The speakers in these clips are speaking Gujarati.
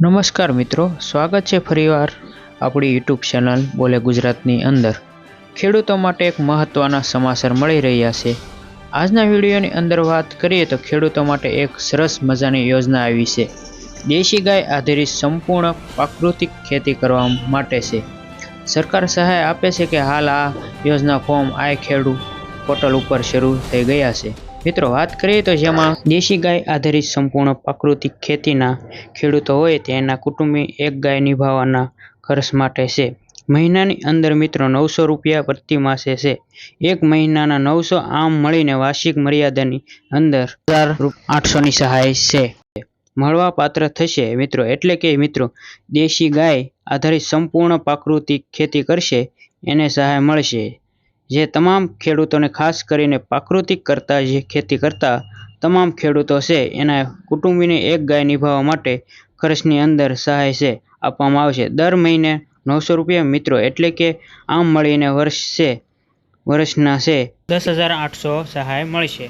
નમસ્કાર મિત્રો, સ્વાગત છે ફરીવાર આપણી યુટ્યુબ ચેનલ બોલે ગુજરાતની અંદર. ખેડૂતો માટે એક મહત્ત્વના સમાચાર મળી રહ્યા છે. આજના વિડીયોની અંદર વાત કરીએ તો ખેડૂતો માટે એક સરસ મજાની યોજના આવી છે. દેશી ગાય આધારિત સંપૂર્ણ પ્રાકૃતિક ખેતી કરવા માટે છે. સરકાર સહાય આપે છે કે હાલ આ યોજના ફોર્મ આ ખેડૂત પોર્ટલ ઉપર શરૂ થઈ ગયા છે. મિત્રો, વાત કરીએ તો જેમાં દેશી ગાય આધારિત સંપૂર્ણ પ્રાકૃતિક ખેતીના ખેડૂતો હોય તેના કુટુંબી એક ગાય નિભાવવાના ખર્ચ માટે છે. મહિનાની અંદર મિત્રો નવસો રૂપિયા પ્રતિ માસે છે. એક મહિનાના નવસો આમ મળીને વાર્ષિક મર્યાદાની અંદર હજાર આઠસોની સહાય છે. મળવા પાત્ર થશે મિત્રો, એટલે કે મિત્રો, દેશી ગાય આધારિત સંપૂર્ણ પ્રાકૃતિક ખેતી કરશે, એને સહાય મળશે. જે તમામ ખેડૂતોને ખાસ કરીને પ્રાકૃતિક કરતા જે ખેતી કરતા તમામ ખેડૂતો છે, એના કુટુંબીને એક ગાય નિભાવવા માટે ખર્ચની અંદર સહાય છે, આપવામાં આવશે. દર મહિને નવસો રૂપિયા, મિત્રો, એટલે કે આમ મળીને વર્ષ છે, વર્ષના છે, દસ હજાર આઠસો સહાય મળશે.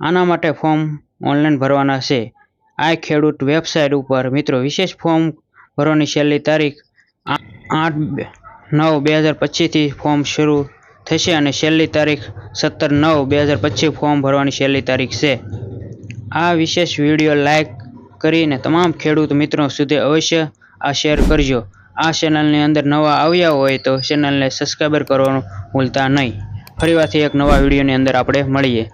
આના માટે ફોર્મ ઓનલાઈન ભરવાના છે. આ ખેડૂત વેબસાઇટ ઉપર, મિત્રો, વિશેષ ફોર્મ ભરવાની છેલ્લી તારીખ આઠ નવ, બે હજાર પચીસથી ફોર્મ શરૂ થશે અને છેલ્લી તારીખ સત્તર નવ બે હજાર પચીસ ફોર્મ ભરવાની છેલ્લી તારીખ છે. આ વિશેષ વીડિયો લાઇક કરીને તમામ ખેડૂત મિત્રો સુધી અવશ્ય આ શેર કરજો. આ ચેનલની અંદર નવા આવ્યા હોય તો ચેનલને સબસ્ક્રાઈબર કરવાનું ભૂલતા નહીં. ફરીવારથી એક નવા વિડીયોની અંદર આપણે મળીએ.